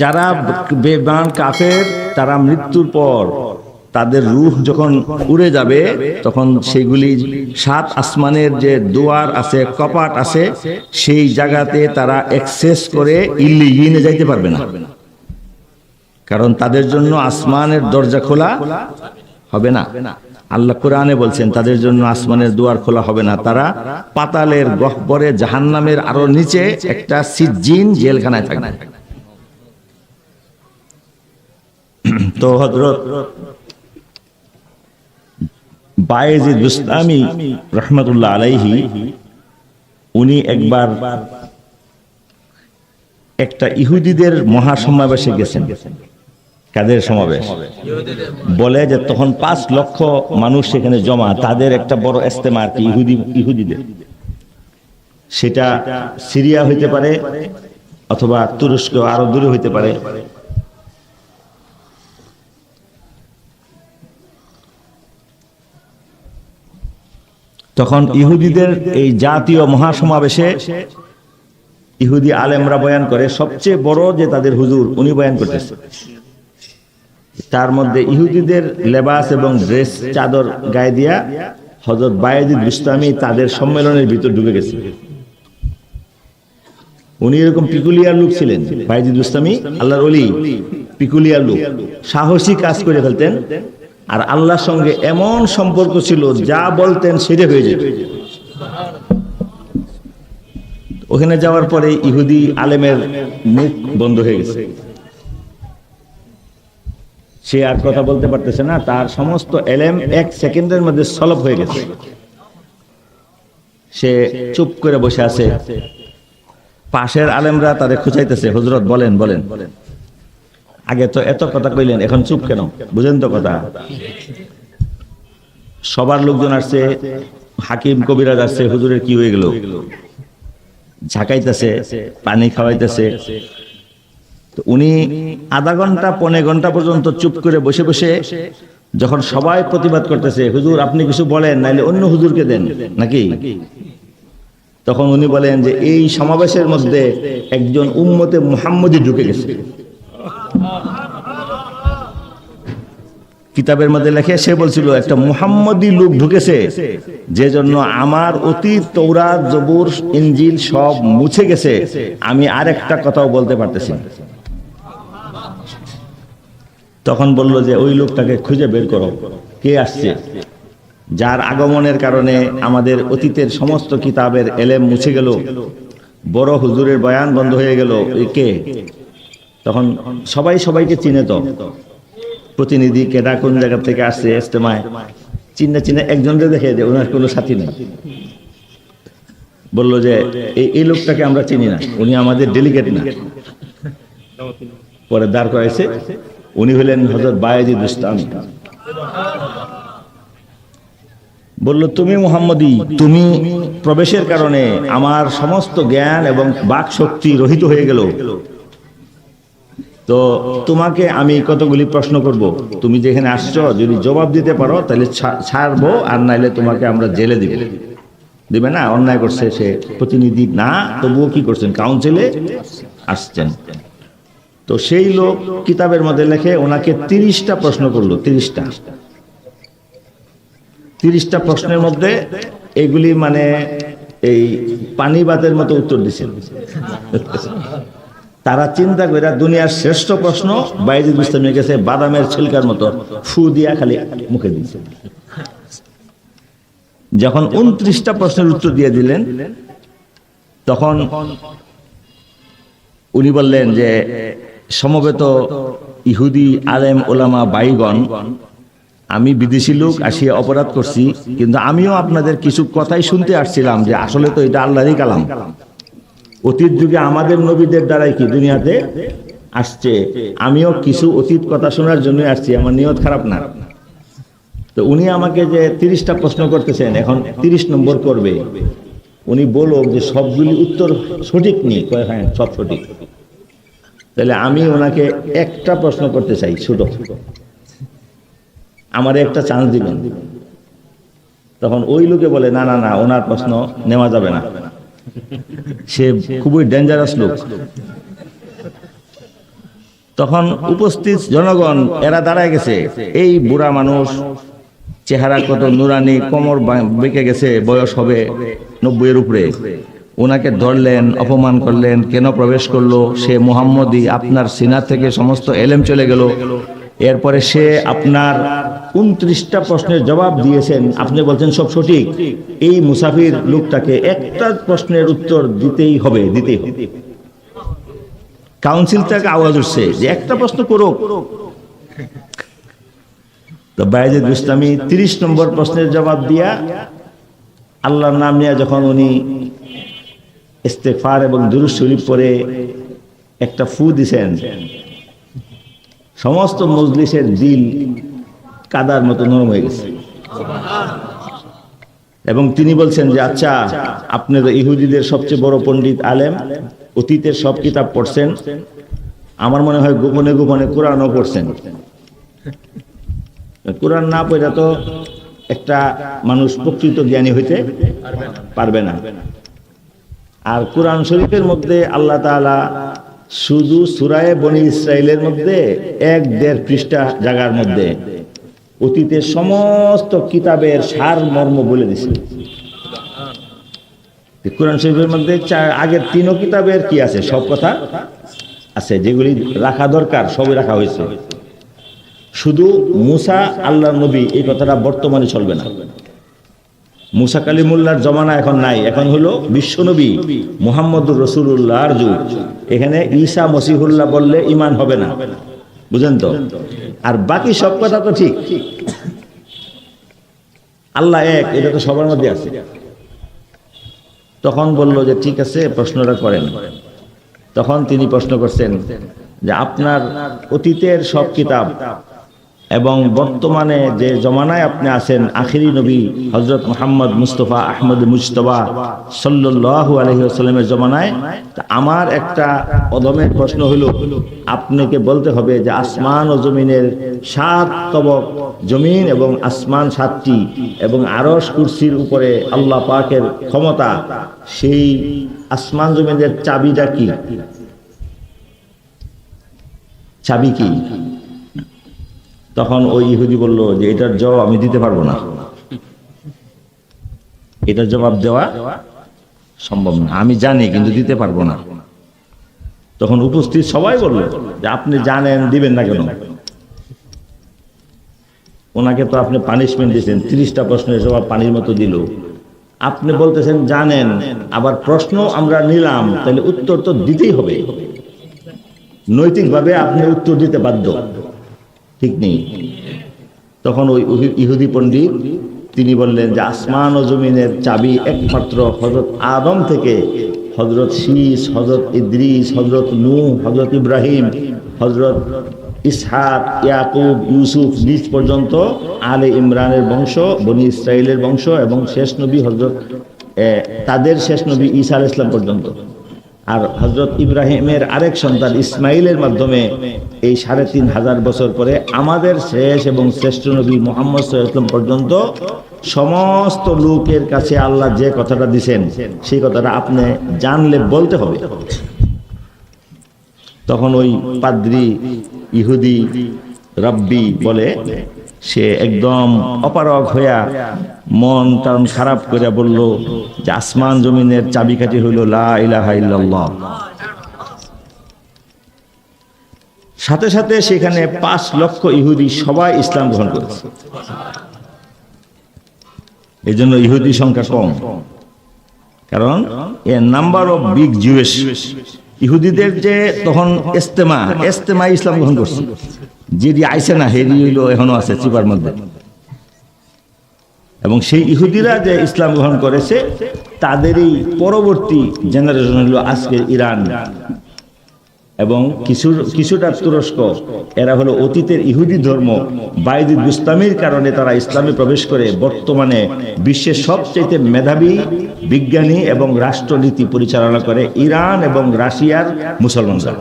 যারা বেমান কাফের, তারা মৃত্যুর পর তাদের রূহ যখন উড়ে যাবে, তখন সেগুলি সাত আসমানের যে দুয়ার আছে, কপাট আছে, সেই জায়গাতে তারা অ্যাক্সেস করে ইল্লিগিনে যাইতে পারবে না। কারণ তাদের জন্য আসমানের দরজা খোলা হবে না। আল্লাহ কোরআনে বলছেন, তাদের জন্য আসমানের দুয়ার খোলা হবে না। তারা পাতালের গহ্বরে জাহান্নামের আরও নিচে একটা সিজ্জিন জেলখানায় থাকবে। তো হজরত বায়েজিদ বুস্তামি রহমতুল্লাহ আলাইহি, উনি একবার একটা ইহুদিদের মহাসমাবেশে গেছেন। কাদের সমাবেশ? বলে যে তখন পাঁচ লক্ষ মানুষ সেখানে জমা, তাদের একটা বড় এস্তেমা আর কি, ইহুদি, ইহুদিদের। সেটা সিরিয়া হইতে পারে অথবা তুরস্ক আরও দূরে হইতে পারে। তখন ইহুদিদের এই জাতীয় মহাসমাবেশে ইহুদি আলেমরা বয়ান করে সবচেয়ে বড় যে তাদের হুজুর উনি বয়ান করতেছে। তার মধ্যে ইহুদিদের লেবাস এবং ড্রেস চাদর গায়ে দিয়া হজরত বায়েজিদ বুস্তামি তাদের সম্মেলনের ভিতর ঢুকে গেছে। উনি এরকম পিকুলিয়ার লোক ছিলেন বায়েজিদ বুস্তামি আল্লাহর অলি পিকুলিয়ার লোক। সাহসী কাজ করে ফেলতেন। আর আল্লাহর সঙ্গে এমন সম্পর্ক ছিল, যা বলতেন সেটা হয়ে যেত। ওখানে যাওয়ার পরে ইহুদি আলেমের মুখ বন্ধ হয়ে গেছে। সে আর কথা বলতে পারতেছে না, তার সমস্ত এলেম এক সেকেন্ডের মধ্যে সলভ হয়ে গেছে। সে চুপ করে বসে আছে। পাশের আলেমরা তাদের খুঁচাইতেছে, হজরত, বলেন বলেন। বলেন আগে তো এত কথা কইলেন, এখন চুপ কেন? বুঝেন তো কথা। সবার লোকজন আসছে, হাকিম কবিরাজ আসছে, হুজুরের কি হয়ে গেল? ঝাঁকাইতেছে, পানি খাওয়াইতেছে। তো উনি আধা ঘণ্টা, পনে ঘণ্টা পর্যন্ত চুপ করে বসে বসে যখন সবাই প্রতিবাদ করতেছে, হুজুর, আপনি কিছু বলেন, নাইলে অন্য হুজুরকে দেন। নাকি? তখন উনি বলেন যে, এই সমাবেশের মধ্যে একজন উম্মতে মুহাম্মদি ঢুকে গেছে। কিতাবের মধ্যে লেখে, সে বলছিল, একটা মুহাম্মদি লোক ঢুকেছে, যে জন্য আমার অতীত তৌরাত জবুর ইঞ্জিল সব মুছে গেছে। আমি আর একটা কথাও বলতে পারতেছি তখন বলল যে, ওই লোকটাকে খুঁজে বের করো। কে আসছে? যার আগমনের কারণে আমাদের অতীতের সমস্ত কিতাবের এলেম মুছে গেল। বড় হুজুরের বয়ান বন্ধ হয়ে গেল কে? তখন সবাই সবাইকে চিনে তো। প্রতিনিধি কেডা কোন জায়গা থেকে আসছে ইস্তেমায় চিন্না চিন্না একজনকে দেখে যে ওনার কোনো সাথী নেই। বলল যে এই এই লোকটাকে আমরা চিনি না, উনি আমাদের ডেলিগেট না। পরে দাঁড় করাইছে, উনি হলেন হজরত বায়াজি দুস্তাম। বলল, তুমি মুহাম্মদি, তুমি প্রবেশের কারণে আমার সমস্ত জ্ঞান এবং বাক শক্তি রহিত হয়ে গেল। তো তোমাকে আমি কতগুলি প্রশ্ন করব? তুমি যেখানে আসছো, যদি জবাব দিতে পারো, তাহলে ছাড়বো, আর নাইলে তোমাকে আমরা জেলে দিব। দিবে না? অন্যায় করছে সে প্রতিনিধি না, তবুও কি করছেন? কাউন্সিলে আসছেন। তো সেই লোক কিতাবের মধ্যে লেখে, ওনাকে তিরিশটা প্রশ্ন করল, তিরিশটা। তিরিশটা প্রশ্নের মধ্যে এগুলি মানে এই পানিবাতের মতো উত্তর দিচ্ছেন তারা চিন্তা করে দুনিয়ার শ্রেষ্ঠ প্রশ্ন বাইজিদ ইসলামের কাছে বাদামের ছিলকার মতো ফু দিয়া খালি মুখে দিচ্ছে যখন উনত্রিশটা প্রশ্নের উত্তর দিয়ে দিলেন, তখন উনি বললেন যে, সমবেত ইহুদি আলেম ওলামা বাইগণ আমি বিদেশি লোক আসিয়া অপরাধ করছি, কিন্তু আমিও আপনাদের কিছু কথাই শুনতে আসছিলাম যে আসলে তো এটা আল্লাহরই কালাম। অতীত যুগে আমাদের নবীদের দ্বারাই কি দুনিয়াতে আসছে? আমিও কিছু অতীত কথা শোনার জন্য আসছি, আমার নিয়ত খারাপ না। তো উনি আমাকে যে তিরিশটা প্রশ্ন করতেছেন, এখন তিরিশ নম্বর করবে। উনি বলো যে সবগুলি উত্তর সঠিক নেই হ্যাঁ সব সঠিক। তাহলে আমি ওনাকে একটা প্রশ্ন করতে চাই, ছোট। আমার একটা চান্স দিবেন। তখন ওই লোকে বলে, না না না, ওনার প্রশ্ন নেওয়া যাবে না। সে খুবই ডেঞ্জারাস লোক। তখন উপস্থিত জনগণ, এরা দাঁড়ায় গেছে। এই বুড়া মানুষ চেহারা কত নুরানি, কোমর বেঁকে গেছে, বয়স হবে নব্বইয়ের উপরে। ওনাকে ধরলেন, অপমান করলেন, কেন প্রবেশ করল? সে মোহাম্মদী, আপনার সিনা থেকে সমস্ত এলেম চলে গেল। এরপরে সে আপনার উনত্রিশটা প্রশ্নের জবাব দিয়েছেন। আপনি বলছেন সব সঠিক। এই মুসাফির লোকটাকে একটা প্রশ্নের উত্তর দিতেই হবে দিতেই হবে। কাউন্সিল থেকে আওয়াজ উঠছে যে একটা প্রশ্ন করুক। তো ইসলামী তিরিশ নম্বর প্রশ্নের জবাব দিয়া আল্লাহর নাম নিয়ে যখন উনি ইস্তেফার এবং শরীফ পরে একটা ফু দিছেন। সমস্ত মজলিসের দিল কাদার মতো নরম হয়ে গেছে। এবং তিনি বলছেন যে আচ্ছা আপনি তো ইহুদিদের সবচেয়ে বড় পণ্ডিত আলেম, অতীতের সব কিতাব পড়ছেন, আমার মনে হয় গোপনে গোপনে কোরআনও পড়ছেন। কোরআন না পড়া তো একটা মানুষ প্রকৃত জ্ঞানী হইতে পারবে না। আর কোরআন শরীফের মধ্যে আল্লাহ তাআলা শুধু সুরায়ে বনি ইসরায়েলের মধ্যে এক দেড় পৃষ্ঠা জায়গার মধ্যে অতীতের সমস্ত কিতাবের সার মর্ম বলে দিছে। কোরআন শরীফের মধ্যে আগের তিনও কিতাবের কি আছে? সব কথা আছে, যেগুলি রাখা দরকার, সবই রাখা হয়েছে। শুধু মুসা আল্লাহ নবী এই কথাটা বর্তমানে চলবে না। মুসা কালিমুল্লাহর জমানা এখন নাই, এখন হলো বিশ্বনবী মুহাম্মদুর রসুল্লাহর যুগ। এখানে ঈসা মসিহুল্লাহ বললে ইমান হবে না। বুঝেন তো? আর বাকি সব কথা তো ঠিক। আল্লাহ এক এটা তো সবার মধ্যে আছে। তখন বলল যে ঠিক আছে প্রশ্নটা করেন। তখন তিনি প্রশ্ন করছেন যে আপনার অতীতের সব কিতাব এবং বর্তমানে যে জমানায় আপনি আছেন, আখিরি নবী হজরত মোহাম্মদ মুস্তফা আহমদ মুস্তফা সাল্লু আলহিহাস্লামের জমানায় আমার একটা অদমের প্রশ্ন হলো, আপনাকে বলতে হবে যে আসমান ও জমিনের সাত তবক, জমিন এবং আসমান সাতটি এবং আরস কুরসির উপরে আল্লাহ পাকের ক্ষমতা, সেই আসমান জমিনের চাবিটা কি? চাবি কি? তখন ওই ইহুদি বলল যে, এটার জবাব আমি দিতে পারব না। এটার জবাব দেওয়া সম্ভব না। আমি জানি, কিন্তু দিতে পারব না। তখন উপস্থিত সবাই বলল যে, আপনি জানেন, দিবেন না কেন? ওনাকে তো আপনি পানিশমেন্ট দিয়েছেন। তিরিশটা প্রশ্নের জবাব পানির মতো দিল। আপনি বলতেছেন, জানেন। আবার প্রশ্ন আমরা নিলাম, তাহলে উত্তর তো দিতেই হবে। নৈতিকভাবে আপনি উত্তর দিতে বাধ্য। ঠিক নেই। তখন ওই ইহুদি পণ্ডিত তিনি বললেন যে আসমান ও জমিনের চাবি একমাত্র হজরত আদম থেকে হজরত শীষ হজরত ইদ্রিস হজরত নু হজরত ইব্রাহিম হজরত ইসহাক, ইয়াকুব, ইউসুফ নিজ পর্যন্ত আলে ইমরানের বংশ, বনি ইসরায়েলের বংশ এবং শেষ নবী হজরত তাদের শেষ নবী ঈসা আল ইসলাম পর্যন্ত। আর হজরত ইব্রাহিমের আরেক সন্তান ইসমাইলের মাধ্যমে এই সাড়ে তিন হাজার বছর পরে আমাদের শেষ এবং শ্রেষ্ঠ নবী মোহাম্মদ সাল্লাম পর্যন্ত সমস্ত লোকের কাছে আল্লাহ যে কথাটা দিছেন, সেই কথাটা আপনি জানলে বলতে হবে। তখন ওই পাদ্রি ইহুদি রব্বি বলে সে একদম অপারগ হইয়া মন টান খারাপ করে বলল, যে আসমান জমিনের চাবিকাঠি হইল লা সাথে সাথে সেখানে পাঁচ লক্ষ ইহুদি সবাই ইসলাম গ্রহণ করেছে। এই জন্য ইহুদি সংখ্যা কম। কারণ a number of big Jews ইহুদিদের যে তখন এস্তেমা এস্তেমা ইসলাম গ্রহণ করছে। যেটি আইসে না হেরি হইল, এখনও আছে চিপার মধ্যে। এবং সেই ইহুদিরা যে ইসলাম গ্রহণ করেছে, তাদেরই পরবর্তী জেনারেশন হলো আজকের ইরান। এবং কিছু কিছুটা তুরস্ক। এরা হলো অতীতের ইহুদি ধর্ম। বাইদুদ গুস্তামির কারণে তারা ইসলামে প্রবেশ করে বর্তমানে বিশ্বের সবচেয়ে মেধাবী, বিজ্ঞানী এবং রাষ্ট্রনীতি পরিচালনা করে ইরান এবং রাশিয়ার মুসলমানরা।